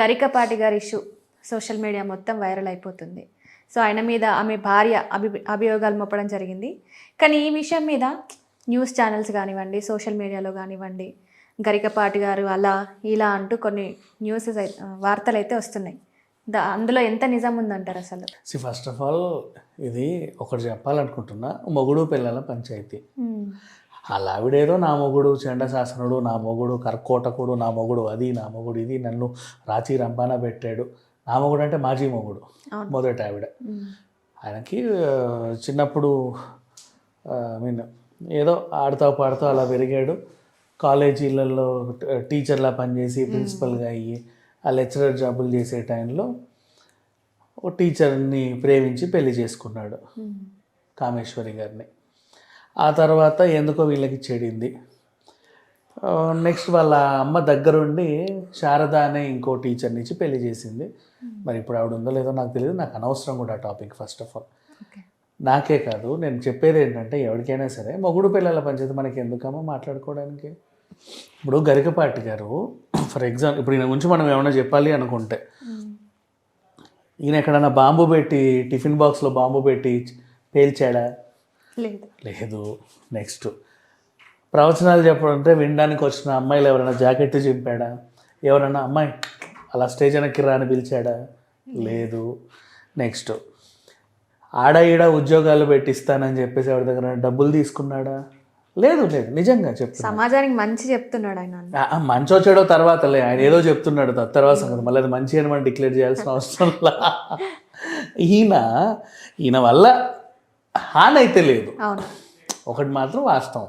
గరికపాటి గారి issue social media మొత్తం viral అయిపోతుంది. సో ఆయన మీద ఆమె భార్య అభి అభియోగాలు మోపడం జరిగింది. కానీ ఈ విషయం మీద న్యూస్ ఛానల్స్ కానివ్వండి సోషల్ మీడియాలో కానివ్వండి గరికపాటి గారు అలా ఇలా అంటూ కొన్ని న్యూస్ వార్తలు అయితే వస్తున్నాయి. దా అందులో ఎంత నిజం ఉందంటారు అసలు? సి ఫస్ట్ ఆఫ్ ఆల్ ఇది ఒకటి చెప్పాలనుకుంటున్నా. మొగుడు పిల్లల పంచాయతీ. అలా ఆవిడేదో నా మొగుడు చండశాసనుడు నా మొగుడు కర్కోటకుడు నా మొగుడు అది నా మొగుడు ఇది నన్ను రాచి రంపాన పెట్టాడు. నా మొగుడు అంటే మాజీ మొగుడు. మొదట ఆవిడ. ఆయనకి చిన్నప్పుడు ఐ మీన్ ఏదో ఆడుతూ పాడుతూ అలా పెరిగాడు. కాలేజీలలో టీచర్లా పనిచేసి ప్రిన్సిపల్గా అయ్యి ఆ లెక్చరర్ జాబులు చేసే టైంలో ఓ టీచర్ని ప్రేమించి పెళ్ళి చేసుకున్నాడు. కామేశ్వరి గారిని. ఆ తర్వాత ఎందుకో వీళ్ళకి చెడింది. నెక్స్ట్ వాళ్ళ అమ్మ దగ్గరుండి శారద అనే ఇంకో టీచర్ని ఇచ్చి పెళ్ళి చేసింది. మరి ఇప్పుడు ఆవిడ ఉందో లేదో నాకు తెలియదు నాకు అనవసరం కూడా ఆ టాపిక్ ఫస్ట్ ఆఫ్ ఆల్ నాకే కాదు నేను చెప్పేది ఏంటంటే ఎవరికైనా సరే మొగుడు పిల్లల పంచాయతీ మనకి ఎందుకమ్మో మాట్లాడుకోవడానికి? ఇప్పుడు గరికపాటి గారు ఫర్ ఎగ్జాంపుల్ ఇప్పుడు ఈయన గురించి మనం ఏమైనా చెప్పాలి అనుకుంటే. ఈయన ఎక్కడన్నా బాంబు పెట్టి టిఫిన్ బాక్స్లో బాంబు పెట్టి పేల్చాడా? లేదు. లేదు. నెక్స్ట్ ప్రవచనాలు చెప్పడంటే వినడానికి వచ్చిన అమ్మాయిలు ఎవరైనా జాకెట్ చింపాడా? ఎవరైనా అమ్మాయి అలా స్టేజ్ వెనక్కి రా అని పిలిచాడా? లేదు. నెక్స్ట్ ఆడ ఈడ ఉద్యోగాలు పెట్టిస్తానని చెప్పేసి ఎవరి దగ్గర డబ్బులు తీసుకున్నాడా? లేదు లేదు. నిజంగా చెప్తున్నా సమాజానికి మంచి చెప్తున్నాడు ఆయన. మంచో చెడో తర్వాతలే. ఆయన ఏదో చెప్తున్నాడు తర్వాత సంగతి. మళ్ళీ అది మంచి అని మనం డిక్లేర్ చేయాల్సిన అవసరం లా ఈయన ఈయన వల్ల హాని అయితే లేదు ఒకటి మాత్రం వాస్తవం.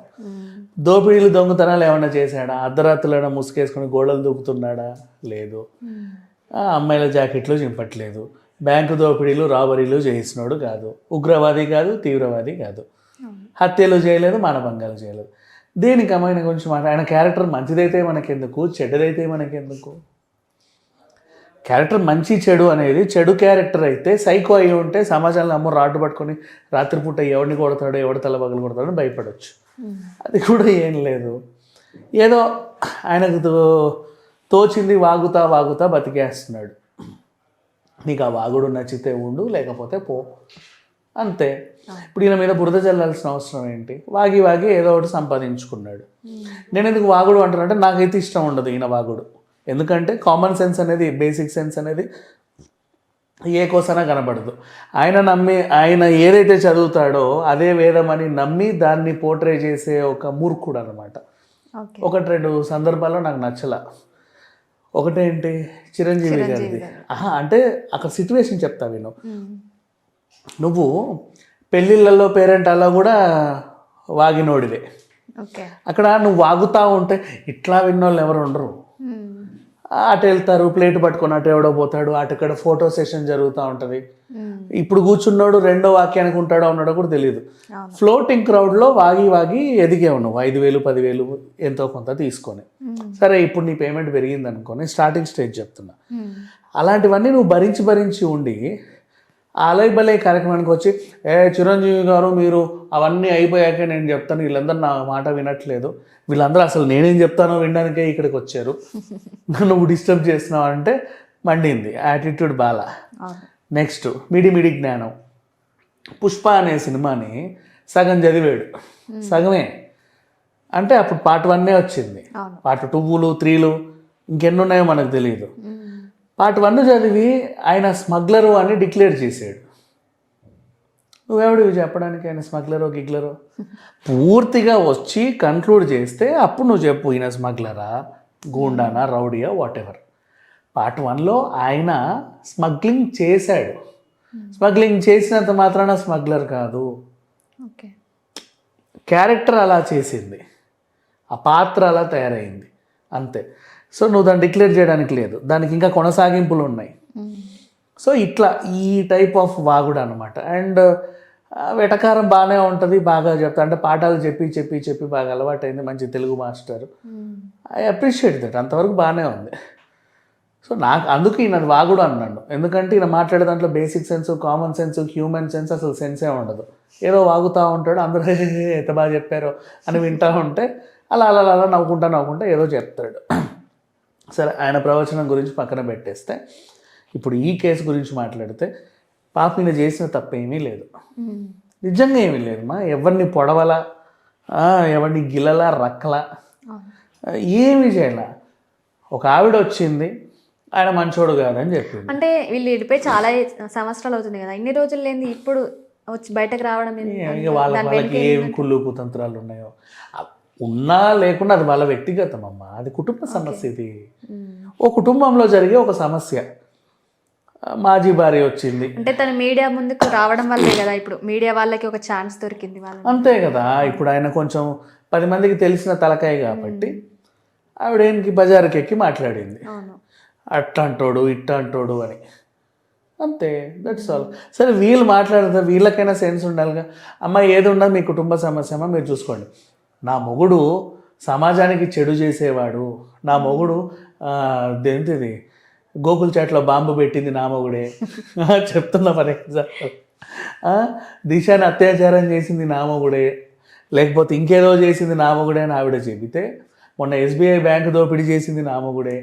దోపిడీలు దొంగతనాలు ఏమైనా చేశాడా? అర్ధరాత్రులైనా ముసుగేసుకొని గోడలు దూకుతున్నాడా? లేదు. ఆ అమ్మాయిల జాకెట్లు చింపట్లేదు బ్యాంకు దోపిడీలు రాబరీలు చేసినోడు కాదు. ఉగ్రవాది కాదు తీవ్రవాది కాదు. హత్యలు చేయలేదు మానభంగాలు చేయలేదు. దేనికి అమ్మాయిన గురించి మాట ఆయన క్యారెక్టర్ మంచిదైతే మనకెందుకు? చెడ్డదైతే మనకెందుకు? క్యారెక్టర్ మంచి చెడు అనేది చెడు క్యారెక్టర్ అయితే సైకో అయి ఉంటే సమాజంలో అమ్మ రాటు పట్టుకొని రాత్రిపూట ఎవడిని కొడతాడో ఎవడి తల పగలు కొడతాడో అని భయపడవచ్చు అది కూడా ఏం లేదు. ఏదో ఆయనకు తో- తోచింది వాగుతా వాగుతా బతికేస్తున్నాడు. నీకు ఆ వాగుడు నచ్చితే ఉండు లేకపోతే పో. అంతే. ఇప్పుడు ఈయన మీద బురద చల్లాల్సిన అవసరం ఏంటి? వాగి వాగి ఏదో ఒకటి సంపాదించుకున్నాడు. నేను ఎందుకు వాగుడు అంటానంటే నాకైతే ఇష్టం ఉండదు ఈయన వాగుడు. ఎందుకంటే కామన్ సెన్స్ అనేది బేసిక్ సెన్స్ అనేది ఏ కోసనా కనబడదు. ఆయన నమ్మి ఆయన ఏదైతే చదువుతాడో అదే వేదమని నమ్మి దాన్ని పోర్ట్రే చేసే ఒక మూర్ఖుడు అనమాట ఒకటి రెండు సందర్భాల్లో నాకు నచ్చల. ఒకటేంటి చిరంజీవి గారిది. ఆహా అంటే అక్కడ సిచ్యువేషన్ చెప్తా విను. నువ్వు పెళ్ళిళ్ళల్లో పేరెంట్ అలా కూడా వాగినోడివే. అక్కడ నువ్వు వాగుతా ఉంటే ఇట్లా విన్నోళ్ళు ఎవరు ఉండరు. అటు వెళ్తారు ప్లేట్ పట్టుకొని అటు ఎవడో పోతాడు అటు ఇక్కడ ఫోటో సెషన్ జరుగుతూ ఉంటుంది. ఇప్పుడు కూర్చున్నాడు రెండో వాక్యానికి ఉంటాడో ఉన్నాడో కూడా తెలియదు. ఫ్లోటింగ్ క్రౌడ్లో వాగి వాగి ఎదిగే ఉన్నావు ఐదు వేలు పదివేలు ఎంతో కొంత తీసుకొని. సరే ఇప్పుడు నీ పేమెంట్ పెరిగింది అనుకొని స్టార్టింగ్ స్టేజ్ చెప్తున్నా అలాంటివన్నీ నువ్వు భరించి భరించి ఉండి అలై బలై కార్యక్రమానికి వచ్చి ఏ చిరంజీవి గారు మీరు అవన్నీ అయిపోయాక నేను చెప్తాను వీళ్ళందరూ నా మాట వినట్లేదు. వీళ్ళందరూ అసలు నేనేం చెప్తానో వినడానికే ఇక్కడికి వచ్చారు నువ్వు డిస్టర్బ్ చేస్తున్నావు అంటే మండింది యాటిట్యూడ్ బాలా. నెక్స్ట్ మిడి మిడి జ్ఞానం. పుష్ప అనే సినిమాని సగం చదివాడు. సగమే. అంటే అప్పుడు పార్ట్ వన్నే వచ్చింది. పార్ట్ టూలు త్రీలు ఇంకెన్నున్నాయో మనకు తెలియదు పార్ట్ వన్ చదివి ఆయన స్మగ్లరు అని డిక్లేర్ చేశాడు. నువ్వెవడివి చెప్పడానికి ఆయన స్మగ్లరో గిగ్లరో? పూర్తిగా వచ్చి కన్క్లూడ్ చేస్తే అప్పుడు నువ్వు చెప్పు ఈయన స్మగ్లరా గూండానా రౌడీయా వాట్ ఎవర్ పార్ట్ వన్లో ఆయన స్మగ్లింగ్ చేశాడు. స్మగ్లింగ్ చేసినంత మాత్రాన స్మగ్లర్ కాదు. ఓకే. క్యారెక్టర్ అలా చేసింది. ఆ పాత్ర అలా తయారైంది. అంతే. సో నువ్వు దాన్ని డిక్లేర్ చేయడానికి లేదు. దానికి ఇంకా కొనసాగింపులు ఉన్నాయి. సో ఇట్లా ఈ టైప్ ఆఫ్ వాగుడు అనమాట అండ్ వెటకారం బాగానే ఉంటుంది బాగా చెప్తా. అంటే పాఠాలు చెప్పి చెప్పి చెప్పి బాగా అలవాటైంది మంచి Telugu master. I appreciate that అంతవరకు బాగానే ఉంది. సో నాకు అందుకు ఈయన వాగుడు అన్నాడు. ఎందుకంటే ఈయన మాట్లాడే దాంట్లో basic sense common sense human sense అసలు సెన్సే ఉండదు. ఏదో వాగుతూ ఉంటాడు అందరూ ఎంత బాగా చెప్పారో అని వింటూ ఉంటే అలా అలా అలా నవ్వుకుంటా నవ్వుకుంటా ఏదో చెప్తాడు. సరే ఆయన ప్రవచనం గురించి పక్కన పెట్టేస్తే ఇప్పుడు ఈ కేసు గురించి మాట్లాడితే పాపిన చేసిన తప్పేమీ లేదు. నిజంగా ఏమీ లేదు మా ఎవరిని పొడవలా ఎవరిని గిల్లలా రక్కలా ఏమీ చేయాల. ఒక ఆవిడ వచ్చింది ఆయన మంచోడు కాదని చెప్పింది. అంటే వీళ్ళు ఇడిపోయి చాలా సంవత్సరాలు అవుతుంది కదా. ఇన్ని రోజులు లేని ఇప్పుడు వచ్చి బయటకు రావడం వాళ్ళకి ఏం కుళ్ళు కుతంత్రాలు ఉన్నాయో. ఉన్నా లేకుండా అది వాళ్ళ వ్యక్తిగతం అమ్మ. అది కుటుంబ సమస్య ఇది. ఓ కుటుంబంలో జరిగే ఒక సమస్య. మాజీ భార్య వచ్చింది. అంటే తను మీడియా ముందుకు రావడం వల్లే కదా ఇప్పుడు. మీడియా వాళ్ళకి ఒక ఛాన్స్ దొరికింది అంతే కదా. ఇప్పుడు ఆయన కొంచెం పది మందికి తెలిసిన తలకాయ కాబట్టి ఆవిడ ఏంటి బజారుకి ఎక్కి మాట్లాడింది. అవును. అట్ట అంటోడు ఇట్ట అంటోడు అని. అంతే. దట్స్ ఆల్ సరే వీళ్ళు మాట్లాడితే వీళ్ళకైనా సెన్స్ ఉండాలిగా. అమ్మ ఏది ఉండదు మీ కుటుంబ సమస్య అమ్మ మీరు చూసుకోండి. నా మొగుడు సమాజానికి చెడు చేసేవాడు. నా మొగుడు దేంటిది గోకుల్ చాట్లో బాంబు పెట్టింది నా మొగుడే. చెప్తున్నా ఫర్ ఎగ్జాంపుల్ దిశాని అత్యాచారం చేసింది నా మొగుడే. లేకపోతే ఇంకేదో చేసింది నా మొగుడే అని ఆవిడ చెబితే మొన్న ఎస్బీఐ బ్యాంక్ దోపిడీ చేసింది నా మొగుడే.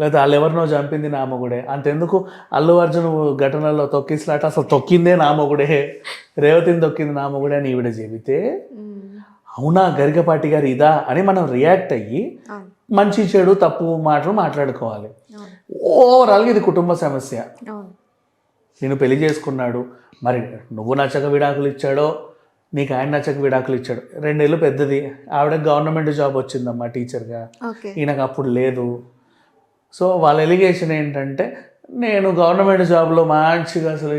లేకపోతే వాళ్ళు ఎవరినో చంపింది నా మొగుడే. అంతెందుకు? అల్లు అర్జున్ ఘటనలో తొక్కిసలాట అసలు తొక్కిందే నా మొగుడే. రేవతిని తొక్కింది నా మొగుడే అని ఈవిడ చెబితే అవునా గరికపాటి గారు ఇదా అని మనం రియాక్ట్ అయ్యి మంచి చెడు తప్పు మాటలు మాట్లాడుకోవాలి. ఓవరాల్గా ఇది కుటుంబ సమస్య. నేను పెళ్ళి చేసుకున్నాడు. మరి నువ్వు నచ్చక విడాకులు ఇచ్చాడో నీకు ఆయన నచ్చక విడాకులు ఇచ్చాడు. రెండేళ్ళు పెద్దది. ఆవిడ గవర్నమెంట్ జాబ్ వచ్చిందమ్మా టీచర్గా. ఈయనకు అప్పుడు లేదు. సో వాళ్ళ ఎలిగేషన్ ఏంటంటే నేను గవర్నమెంట్ జాబ్లో మంచిగా అసలు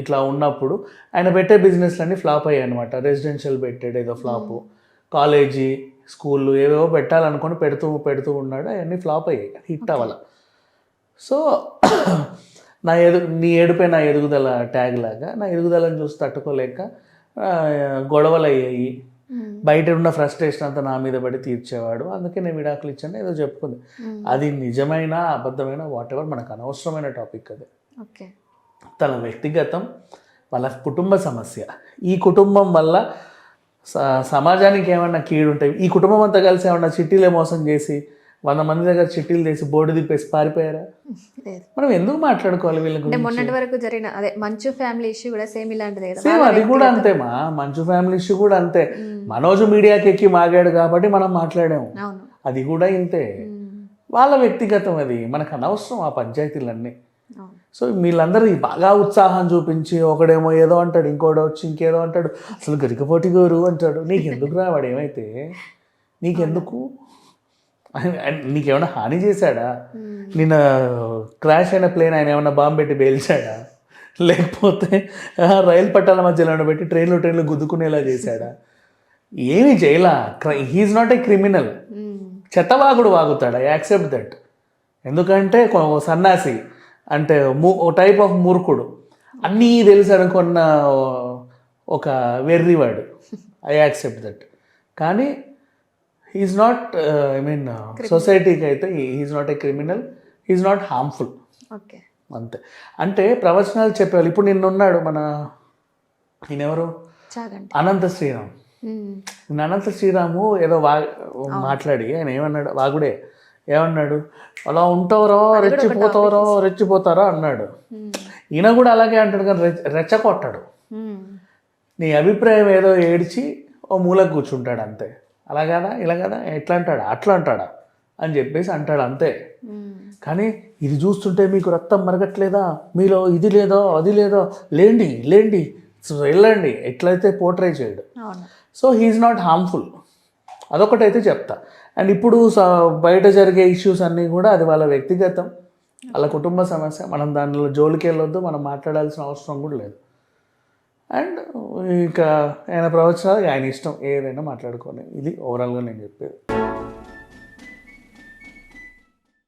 ఇట్లా ఉన్నప్పుడు ఆయన పెట్టే బిజినెస్లన్నీ ఫ్లాప్ అయ్యాయి అనమాట రెసిడెన్షియల్ పెట్టాడు ఏదో ఫ్లాపు. కాలేజీ స్కూళ్ళు ఏవేవో పెట్టాలనుకొని పెడుతూ పెడుతూ ఉన్నాడు అవన్నీ ఫ్లాప్ అయ్యాయి. హిట్ అవ్వాల. సో నా ఎదు నీ ఏడుపై నా ఎదుగుదల ట్యాగ్ లాగా నా ఎదుగుదలను చూసి తట్టుకోలేక గొడవలు అయ్యాయి. బయట ఉన్న ఫ్రస్ట్రేషన్ అంతా నా మీద పడి తీర్చేవాడు. అందుకే నేను విడాకులు ఇచ్చాను ఏదో చెప్పుకుంది. ఉమ్. అది నిజమైన అబద్ధమైన వాట్ ఎవర్ మనకు అనవసరమైన టాపిక్ అది. ఓకే తన వ్యక్తిగతం వాళ్ళ కుటుంబ సమస్య. ఈ కుటుంబం వల్ల సమాజానికి ఏమన్నా కీడుంటాయి? ఈ కుటుంబం అంతా కలిసి ఏమన్నా చిట్టీలే మోసం చేసి వంద మంది దగ్గర చిట్టీలు తీసి బోర్డు తిప్పేసి పారిపోయారా? మనం ఎందుకు మాట్లాడుకోవాలి వీళ్ళ గురించి? మొన్నటి వరకు జరిగిన అదే మంచు ఫ్యామిలీ ఇష్యూ కూడా సేమ్ ఇలాంటిదే సేమ్ అది కూడా అంతే మా మంచు ఫ్యామిలీ ఇష్యూ కూడా అంతే. మనోజు మీడియాకి ఎక్కి మాగాడు కాబట్టి మనం మాట్లాడాము. అది కూడా ఇంతే. వాళ్ళ వ్యక్తిగతం అది. మనకు అనవసరం ఆ పంచాయతీలన్నీ. సో వీళ్ళందరూ బాగా ఉత్సాహం చూపించి ఒకడేమో ఏదో అంటాడు ఇంకోటి వచ్చి ఇంకేదో అంటాడు. అసలు గరికపోటి గోరు అంటాడు. నీకెందుకు రా వాడు ఏమైతే? నీకెందుకు? నీకేమైనా హాని చేశాడా? ఉమ్. నిన్న క్రాష్ అయిన ప్లేన్ ఆయన ఏమైనా బాంబు పెట్టి పేల్చాడా? లేకపోతే రైలు పట్టాల మధ్యలో పెట్టి ట్రైన్లు ట్రైన్లు గుద్దుకునేలా చేశాడా? ఏమీ చేయలా. He's not a criminal. చెత్తవాగుడు వాగుతాడు? ఐ యాక్సెప్ట్ దట్ ఎందుకంటే సన్నాసి అంటే మూ ఓ టైప్ ఆఫ్ మూర్ఖుడు. అన్నీ తెలుసు అనుకున్న ఒక వెర్రివాడు. ఐ యాక్సెప్ట్ దట్ కానీ హీఈస్ నాట్ ఐ మీన్ సొసైటీకి అయితే he's not a criminal he's not harmful okay అంతే. అంటే ప్రవచనాలు చెప్పేవాళ్ళు. ఇప్పుడు నిన్నున్నాడు మన ఈయనెవరు? అనంత శ్రీరామ్. అనంత శ్రీరాము ఏదో వా మాట్లాడి ఆయన ఏమన్నాడు? వాగుడే ఏమన్నాడు? అలా ఉంటారో రెచ్చిపోతారో రెచ్చిపోతారో? అన్నాడు. ఈయన కూడా అలాగే అంటాడు కానీ రెచ్చ రెచ్చగొట్టాడు. ఉమ్. నీ అభిప్రాయం ఏదో ఏడ్చి ఓ మూలకు కూర్చుంటాడు అంతే. అలా కదా? ఇలా కదా? ఎట్లా అంటాడా? అట్లా అంటాడా? అని చెప్పేసి అంటాడు అంతే. కానీ ఇది చూస్తుంటే మీకు రక్తం మరగట్లేదా? మీలో ఇది లేదో అది లేదో? లేండి లేండి. వెళ్ళండి. ఎట్లయితే పోర్ట్రే చేయడు. So he's not harmful. అదొకటైతే చెప్తా. అండ్ ఇప్పుడు బయట జరిగే ఇష్యూస్ అన్నీ కూడా అది వాళ్ళ వ్యక్తిగతం. వాళ్ళ కుటుంబ సమస్య. మనం దానిలో జోలికి వెళ్ళొద్దు మనం మాట్లాడాల్సిన అవసరం కూడా లేదు. అండ్ ఇంకా ఆయన ప్రవచనాలు ఆయన ఇష్టం ఏదైనా మాట్లాడుకొని ఇది ఓవరాల్గా నేను చెప్పేది.